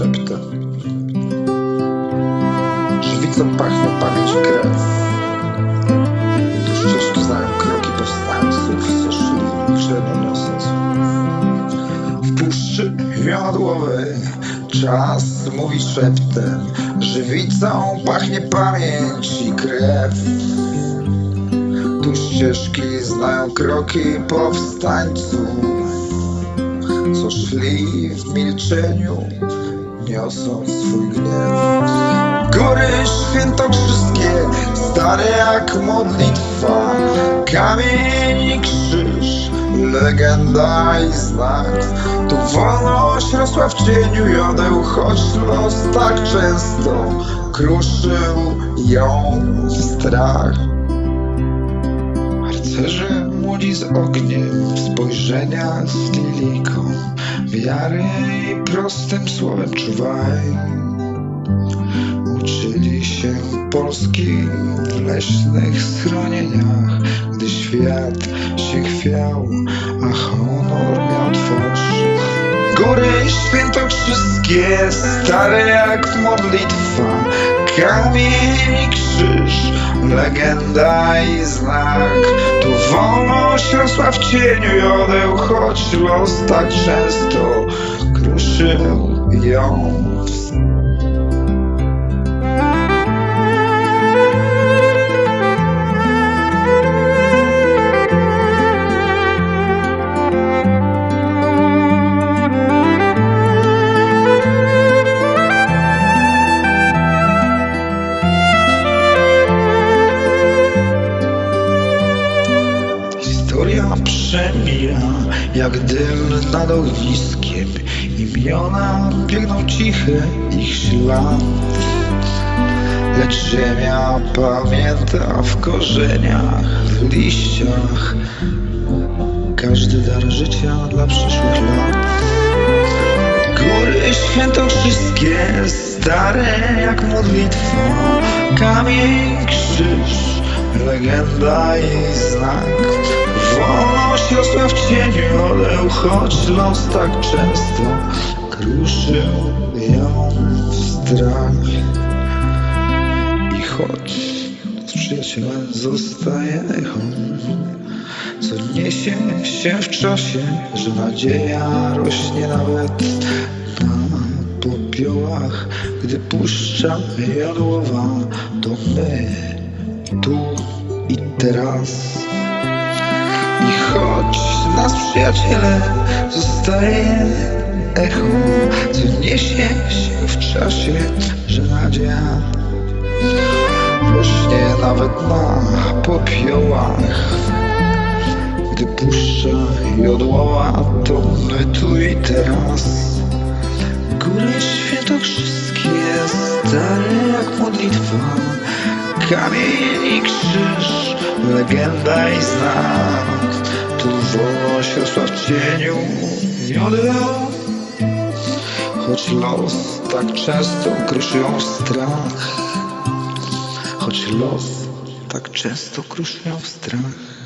szeptem. Żywicą pachnie pamięć krew. Tu ścieżki znają kroki powstańców, co szli niosąc. W puszczy wiodłowej czas mówi szeptem. Żywicą pachnie pamięć i krew. Tu ścieżki znają kroki powstańców co szli w milczeniu, niosąc swój gniew. Góry świętokrzyskie, stare jak modlitwa, kamień i krzyż, legenda i znak. Tu wolność rosła w cieniu jodeł, choć los tak często kruszył ją w strach. Harcerze młodzi z ogniem, spojrzenia z liliką, wiary i prostym słowem czuwaj. Uczyli się Polski w leśnych schronieniach, gdy świat się chwiał, a honor miał twarz. Góry świętokrzyskie, stare jak modlitwa, kamień i krzyż, legenda i znak. Tu wolność rosła w cieniu jodeł, choć los tak często kruszył ją. Historia przemija jak dym nad ogniskiem Imiona biegną ciche ich ślad Lecz ziemia pamięta w korzeniach, w liściach. Każdy dar życia dla przyszłych lat. Góry świętokrzyskie, stare jak modlitwa. Kamień, krzyż, legenda i znak. Wolność rosła w cieniu odeł, choć los tak często kruszył ją w strach. I choć z przyjacielem zostaje echo co niesie się w czasie, że nadzieja rośnie nawet na popiołach, gdy puszcza jodłowa, to my, tu teraz. I choć nas przyjaciele zostaje echo, co niesie się w czasie, że nadzieja rośnie nawet na popiołach. Gdy puszcza jodłowa, to my tu i teraz. Góry świętokrzyskie, stare jak modlitwa, kamień i krzyż, legenda i znak. Tu wolność rosła w cieniu jodeł, choć los tak często kruszy ją strach. Choć los tak często kruszy ją strach.